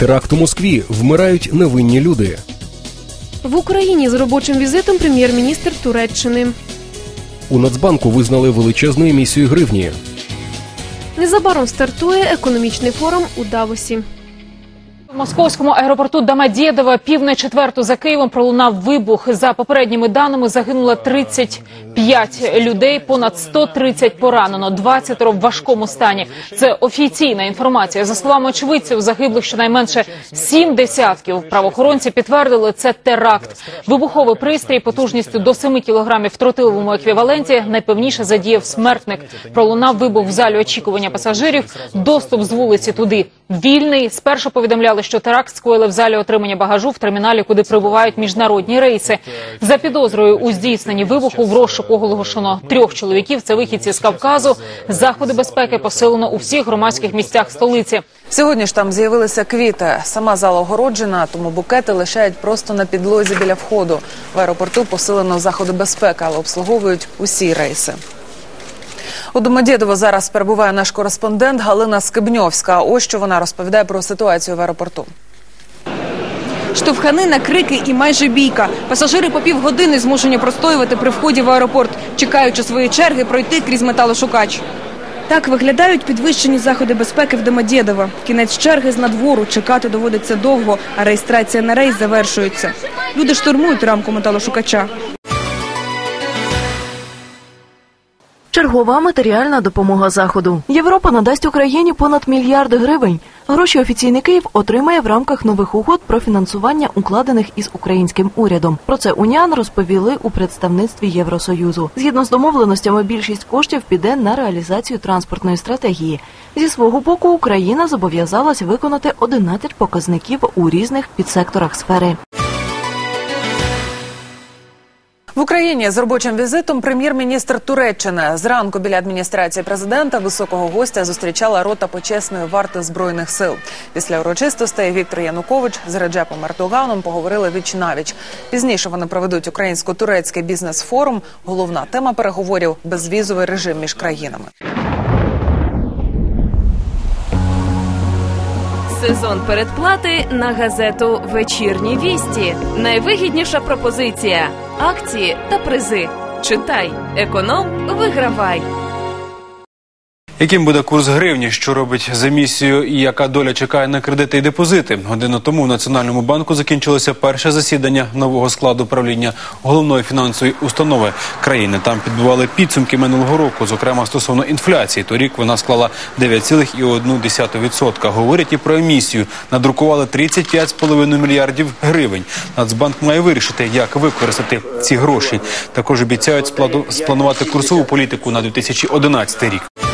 Теракт у Москві вмирають невинні люди. В Україні з робочим візитом прем'єр-міністр Туреччини. У Нацбанку визнали величезну емісію гривні. Незабаром стартує економічний форум у Давосі. В московському аеропорту Домодєдова пів четверту за Києвом пролунав вибух. За попередніми даними загинуло 35 людей, понад 130 поранено, 20 в важкому стані. Це офіційна інформація. За словами очевидців, загиблих щонайменше сім десятків. Правоохоронці підтвердили це теракт. Вибуховий пристрій потужністю до 7 кілограмів в тротиловому еквіваленті найпевніше задіяв смертник. Пролунав вибух в залі очікування пасажирів. Доступ з вулиці туди вільний. Спершу повідомляли, що теракт скоїли в залі отримання багажу в терміналі, куди прибувають міжнародні рейси. За підозрою у здійсненні вибуху в розшуку оголошено трьох чоловіків. Це вихідці з Кавказу. Заходи безпеки посилено у всіх громадських місцях столиці. Сьогодні ж там з'явилися квіти. Сама зала огороджена, тому букети лишають просто на підлозі біля входу. В аеропорту посилено заходи безпеки, але обслуговують усі рейси. У Домодєдово зараз перебуває наш кореспондент Галина Скибньовська. Ось що вона розповідає про ситуацію в аеропорту. Штовханина, крики і майже бійка. Пасажири по півгодини змушені простоювати при вході в аеропорт, чекаючи свої черги пройти крізь металошукач. Так виглядають підвищені заходи безпеки в Домодєдово. Кінець черги з надвору. Чекати доводиться довго, а реєстрація на рейс завершується. Люди штурмують рамку металошукача. Чергова матеріальна допомога заходу. Європа надасть Україні понад мільярд гривень. Гроші офіційний Київ отримає в рамках нових угод про фінансування, укладених із українським урядом. Про це унян розповіли у представництві Євросоюзу. Згідно з домовленостями, більшість коштів піде на реалізацію транспортної стратегії. Зі свого боку, Україна зобов'язалась виконати 11 показників у різних підсекторах сфери. В Україні з робочим візитом прем'єр-міністр Туреччини зранку біля адміністрації президента високого гостя зустрічала рота почесної варти збройних сил. Після урочистостей Віктор Янукович з Реджепом Ердоганом поговорили віч навіч. Пізніше вони проведуть українсько-турецький бізнес-форум. Головна тема переговорів безвізовий режим між країнами. Сезон передплати на газету Вечірні вісті. Найвигідніша пропозиція. Акції та призи. Читай, економ, вигравай. Яким буде курс гривні, що робить за місію і яка доля чекає на кредити і депозити? Годину тому в Національному банку закінчилося перше засідання нового складу правління головної фінансової установи країни. Там підбивали підсумки минулого року, зокрема стосовно інфляції. Торік вона склала 9,1%. Говорять і про емісію. Надрукували 35,5 мільярдів гривень. Нацбанк має вирішити, як використати ці гроші. Також обіцяють спланувати курсову політику на 2011 рік.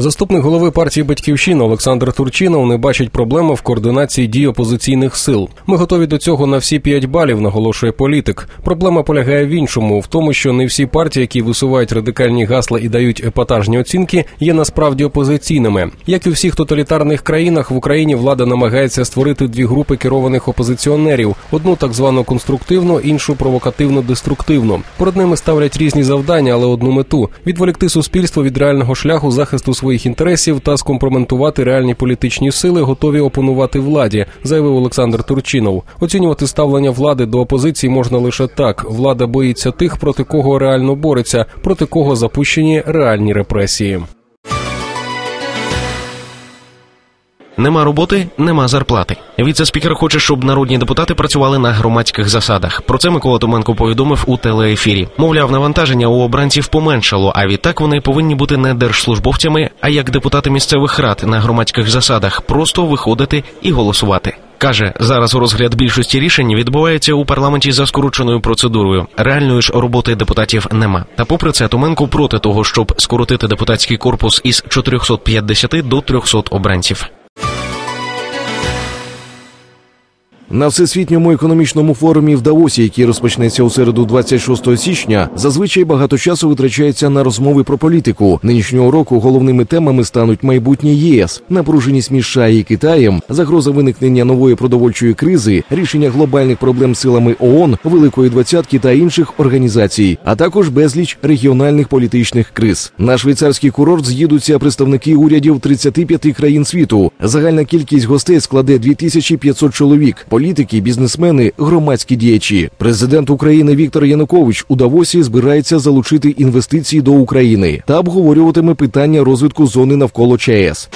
Заступник голови партії Батьківщина Олександр Турчинов не бачить проблеми в координації дій опозиційних сил. Ми готові до цього на всі 5 балів, наголошує політик. Проблема полягає в іншому, в тому, що не всі партії, які висувають радикальні гасла і дають епатажні оцінки, є насправді опозиційними. Як і у всіх тоталітарних країнах, в Україні влада намагається створити дві групи керованих опозиціонерів: одну так звану конструктивну, іншу провокативно-деструктивну. Перед ними ставлять різні завдання, але одну мету відволікти суспільство від реального шляху захисту своїх своїх інтересів та скомпроментувати реальні політичні сили, готові опонувати владі, заявив Олександр Турчинов. Оцінювати ставлення влади до опозиції можна лише так: влада боїться тих, проти кого реально бореться, проти кого запущені реальні репресії. Нема роботи, нема зарплати. Віце-спікер хоче, щоб народні депутати працювали на громадських засадах. Про це Микола Томенко повідомив у телеефірі. Мовляв, навантаження у обранців поменшало, а відтак вони повинні бути не держслужбовцями, а як депутати місцевих рад на громадських засадах, просто виходити і голосувати. Каже, зараз розгляд більшості рішень відбувається у парламенті за скороченою процедурою. Реальної ж роботи депутатів нема. Та попри це, Томенко проти того, щоб скоротити депутатський корпус із 450 до 300 обранців. На всесвітньому економічному форумі в Давосі, який розпочнеться у середу 26 січня, зазвичай багато часу витрачається на розмови про політику. Нинішнього року головними темами стануть майбутнє ЄС, напруженість між США і Китаєм, загроза виникнення нової продовольчої кризи, рішення глобальних проблем силами ООН, Великої двадцятки та інших організацій, а також безліч регіональних політичних криз. На швейцарський курорт з'їдуться представники урядів 35 країн світу. Загальна кількість гостей складе 2500 чоловік: політики, бізнесмени, громадські діячі. Президент України Віктор Янукович у Давосі збирається залучити інвестиції до України та обговорюватиме питання розвитку зони навколо ЧАЕС.